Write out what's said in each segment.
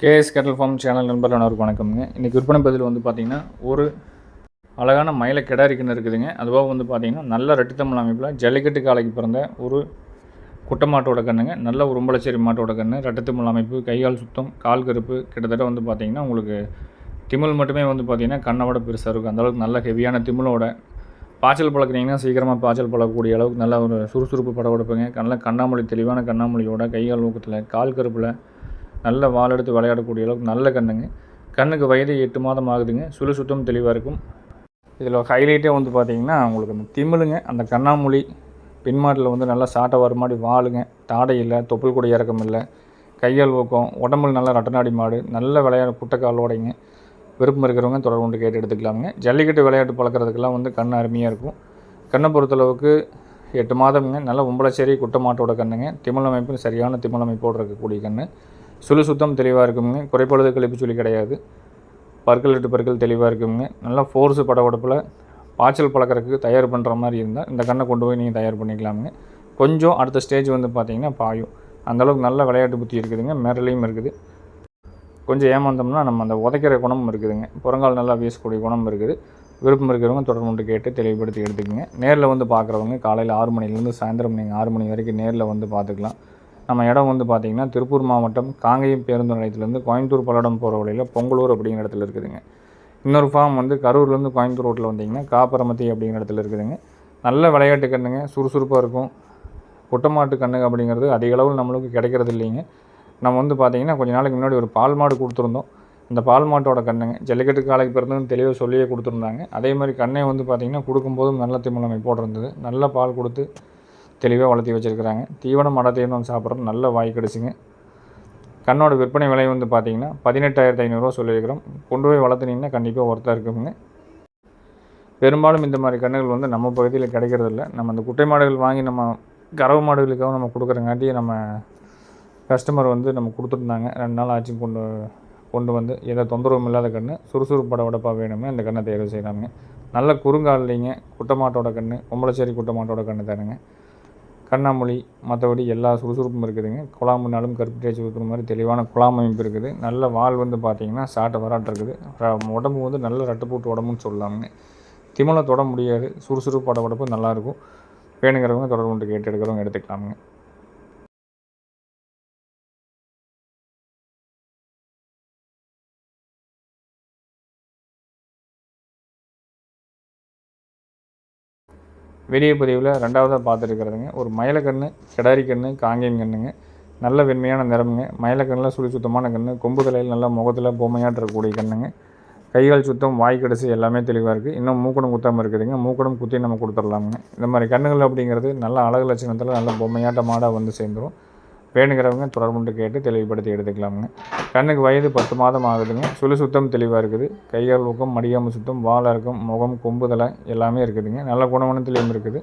KS கேட்டல் form channel நண்பர் அனைவருக்கு வணக்கம்ங்க. இன்றைக்கி விற்பனை பதில் வந்து பார்த்திங்கன்னா ஒரு அழகான மயில கிடாரி கன்று இருக்குதுங்க. அதுவாக வந்து பார்த்திங்கன்னா நல்ல ரெட்டித்தமிழ் அமைப்பில் ஜல்லிக்கட்டு காலைக்கு பிறந்த ஒரு குட்டை மாட்டோட கண்ணுங்க. நல்ல ஒரு உம்பளச்சேரி மாட்டோட கன்று ரெட்டத்தமிழ் அமைப்பு கைகால் சுத்தம் கால் கருப்பு. கிட்டத்தட்ட வந்து பார்த்திங்கன்னா உங்களுக்கு திமிழ் மட்டுமே வந்து பார்த்திங்கன்னா கண்ணோட விட பெருசாக இருக்கும். அந்தளவுக்கு நல்ல ஹெவியான திமிழோட பாய்ச்சல் பழக்கிறீங்கன்னா சீக்கிரமாக பாய்ச்சல் பழக்கக்கூடிய அளவுக்கு நல்ல ஒரு சுறுசுறுப்பு படம் கொடுப்பீங்க நல்ல கண்ணாமொழி தெளிவான கண்ணாமொழியோட கைகால் ஊக்கத்தில் கால் கருப்பில் நல்ல வால் எடுத்து விளையாடக்கூடிய அளவுக்கு நல்ல கண்ணுங்க. கண்ணுக்கு வயது எட்டு மாதம் ஆகுதுங்க. சுழு சுத்தம் தெளிவாக இருக்கும். இதில் ஹைலைட்டே வந்து பார்த்தீங்கன்னா உங்களுக்கு அந்த திமிழுங்க அந்த கண்ணாமொழி பின்மாட்டில் வந்து நல்லா சாட்டை வர மாதிரி வாளுங்க தாடை இல்லை தொப்புள் கூட இறக்கம் இல்லை. கையால் ஊக்கம் உடம்புல நல்ல ரட்டநாடி மாடு நல்ல விளையாட குட்டைக்காலோடைங்க விருப்பம் இருக்கிறவங்க தொடர்பு கொண்டு கேட்டு எடுத்துக்கலாமுங்க. ஜல்லிக்கட்டு விளையாட்டு பழக்கிறதுக்கெல்லாம் வந்து கண் அருமையாக இருக்கும். கண்ணை பொறுத்தளவுக்கு எட்டு மாதம்ங்க. நல்ல உம்பளச்சேரி குட்டை மாட்டோட கண்ணுங்க. திமிழ் அமைப்பு சரியான திமிழ் அமைப்போடு இருக்கக்கூடிய கண்ணு. சுழு சுத்தம் தெளிவாக இருக்குங்க குறைபாடு கழிப்பு சொல்லி கிடையாது. பற்கள் எட்டு பற்கள் தெளிவாக இருக்குங்க நல்லா ஃபோர்ஸு பட உடப்பில் பாய்ச்சல் பழக்கிறதுக்கு தயார் பண்ணுற மாதிரி இருந்தால் இந்த கண்ணை கொண்டு போய் நீங்கள் தயார் பண்ணிக்கலாமுங்க. கொஞ்சம் அடுத்த ஸ்டேஜ் வந்து பார்த்தீங்கன்னா பாயும். அந்தளவுக்கு நல்ல விளையாட்டு புத்தி இருக்குதுங்க. மிரலையும் இருக்குது. கொஞ்சம் ஏமாந்தோம்னா நம்ம அந்த உதைக்கிற குணமும் இருக்குதுங்க. புறங்கால் நல்லா வீசக்கூடிய குணம் இருக்குது. விருப்பம் இருக்கிறவங்க தொடர்பு கேட்டு தெளிவுபடுத்தி எடுத்துக்கோங்க. நேரில் வந்து பார்க்குறவங்க காலையில் ஆறு மணிலேருந்து சாயந்தரம் நீங்கள் ஆறு மணி வரைக்கும் நேரில் வந்து பார்த்துக்கலாம் நம்ம இடம் வந்து பார்த்திங்கன்னா திருப்பூர் மாவட்டம் காங்கேயம் பேருந்து நிலையத்துலேருந்து கோயம்புத்தூர் பல்லடம் போகிற வழியில் பொங்கலூர் அப்படிங்கிற இடத்துல இருக்குதுங்க. இன்னொரு ஃபார்ம் வந்து கரூர்லேருந்து கோயம்புத்தூர் ரோட்டில் வந்தீங்கன்னா காப்பரமத்தி அப்படிங்கிற இடத்துல இருக்குதுங்க. நல்ல விளையாட்டு கண்ணுங்க சுறுசுறுப்பாக இருக்கும். குட்டமாட்டு கண்ணுங்க அப்படிங்கிறது அதிக அளவில் நம்மளுக்கு கிடைக்கிறது இல்லைங்க. நம்ம வந்து பார்த்திங்கன்னா கொஞ்ச நாளைக்கு முன்னாடி ஒரு பால் மாடு கொடுத்துருந்தோம். இந்த பால் மாட்டோட கண்ணுங்க ஜல்லிக்கட்டு காலைக்கு பிறந்ததுன்னு தெளிவாக சொல்லியே கொடுத்துருந்தாங்க. அதே மாதிரி கண்ணை வந்து பார்த்திங்கன்னா கொடுக்கும்போதும் நல்ல திமுலமை போட்டிருந்தது. நல்ல பால் கொடுத்து தெளிவாக வளர்த்தி வச்சுருக்கிறாங்க. தீவனம் மட தீவனம் சாப்பிட்றது நல்ல வாய் கிடச்சிங்க. கண்ணோட விற்பனை விலை வந்து பார்த்திங்கன்னா பதினெட்டாயிரத்து ஐநூறுரூவா சொல்லியிருக்கிறோம். கொண்டு போய் வளர்த்துனீங்கன்னா கண்டிப்பாக ஒருத்தாக இருக்குங்க. பெரும்பாலும் இந்த மாதிரி கண்ணுகள் வந்து நம்ம பகுதியில் கிடைக்கிறதில்ல. நம்ம அந்த குட்டை மாடுகள் வாங்கி நம்ம கறவு மாடுகளுக்காக நம்ம கொடுக்குறங்காட்டி நம்ம கஸ்டமர் வந்து நம்ம கொடுத்துருந்தாங்க. ரெண்டு நாள் ஆச்சு கொண்டு கொண்டு வந்து. எந்த தொந்தரவும் இல்லாத கன்று சுறுசுறுப்பட படபடப்பாக வேணுமே அந்த கண்ணை தேர்வு செய்கிறாங்க நல்ல குறுங்கால் இல்லைங்க குட்டை குட்டமாட்டோட கன்று கும்பலச்சேரி குட்டமாட்டோட கன்று தானுங்க. கண்ணாமொழி மற்றபடி எல்லா சுறுசுறுப்பும் இருக்குதுங்க. குழாம்புனாலும் கருப்பு தேய்ச்சி இருக்கிற மாதிரி தெளிவான குழாம் அமைப்பு இருக்குது. நல்ல வால் வந்து பார்த்திங்கன்னா சாட்டை வராட்டு இருக்குது. உடம்பு வந்து நல்ல ரட்டுப்பூட்டு உடம்புன்னு சொல்லலாமுங்க. திமலை தொட முடியாது. சுறுசுறுப்பு படப்படப்பு நல்லாயிருக்கும். வேணுங்கிறவங்க தொடர்பு கொண்டு கேட்டு எடுக்கிறவங்க எடுத்துக்கலாமுங்க. வெளியே பதிவில் ரெண்டாவதாக பார்த்துருக்கிறதுங்க. ஒரு மயிலக்கண்ணு கிடாரி கண்ணு காங்கேயம் கண்ணுங்க. நல்ல வெண்மையான நிறமுங்க. மயிலக்கண்ணில் சுழி சுத்தமான கண்ணு. கொம்பு தலையில் நல்லா முகத்தில் பொம்மையாட்டு கண்ணுங்க. கைகால் சுத்தம் வாய் கடைசி எல்லாமே தெளிவாக இருக்குது இன்னும் மூக்கடம் குத்தாமல் இருக்குதுங்க. மூக்கடம் குத்தி நம்ம கொடுத்துடலாமுங்க. இந்த மாதிரி கண்ணுகள் அப்படிங்கிறது நல்ல அழகு லட்சணத்தில் நல்ல பொம்மையாட்ட மாடாக வந்து சேர்ந்துரும். வேணுங்கிறவங்க தொடர்புண்டு கேட்டு தெளிவுபடுத்தி எடுத்துக்கலாமுங்க. கண்ணுக்கு வயது பத்து மாதம் ஆகுதுங்க. சுழி சுத்தம் தெளிவாக இருக்குது. கையால் ஊக்கம் மடியாமல் சுத்தம் வாழை இருக்கும் முகம் கொம்புதலை எல்லாமே இருக்குதுங்க. நல்ல குணவனத்திலையும் இருக்குது.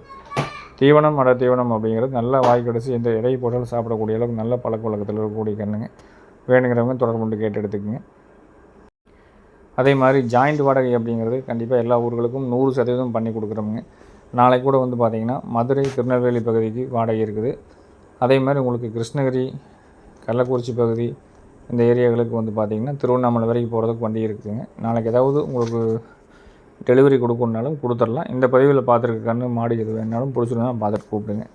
தீவனம் மட தீவனம் அப்படிங்கிறது நல்ல வாய் கடைசி எந்த எடை போட்டாலும் சாப்பிடக்கூடிய அளவுக்கு நல்ல பழக்க வழக்கத்தில் இருக்கக்கூடிய கண்ணுங்க. வேணுங்கிறவங்க தொடர்புண்டு கேட்டு எடுத்துக்குங்க. அதே மாதிரி ஜாயிண்ட் வாடகை அப்படிங்கிறது கண்டிப்பாக எல்லா ஊர்களுக்கும் நூறு சதவீதம் பண்ணி கொடுக்குறோமுங்க. நாளைக்கு கூட வந்து பார்த்திங்கன்னா மதுரை திருநெல்வேலி பகுதிக்கு வாடகை இருக்குது. அதே மாதிரி உங்களுக்கு கிருஷ்ணகிரி கள்ளக்குறிச்சி பகுதி இந்த ஏரியாக்களுக்கு வந்து பார்த்திங்கன்னா திருவண்ணாமலை வரைக்கும் போகிறதுக்கு வண்டி இருக்குதுங்க. நாளைக்கு ஏதாவது உங்களுக்கு டெலிவரி கொடுக்கணுனாலும் கொடுத்துடலாம். இந்த பதிவில் பார்த்துருக்க கண்ணு மாடி எது வேணாலும் பிடிச்சிருந்தாலும் பார்த்துட்டு கூப்பிடுங்க.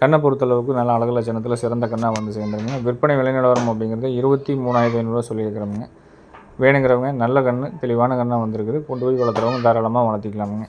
கண்ணை பொறுத்தளவுக்கு நல்ல அழகு லட்சணத்தில் சிறந்த கண்ணாக வந்து சேர்ந்துருங்க விற்பனை விலைநிலவரம் அப்படிங்கிறது இருபத்தி மூணாயிரத்தி ஐநூறுரூவா சொல்லியிருக்கிறோமுங்க. வேணுங்கிறவங்க நல்ல கன்று தெளிவான கண்ணாக வந்திருக்குது. கொண்டு போய் வளர்த்துறவங்க தாராளமாக வளர்த்திக்கலாமுங்க.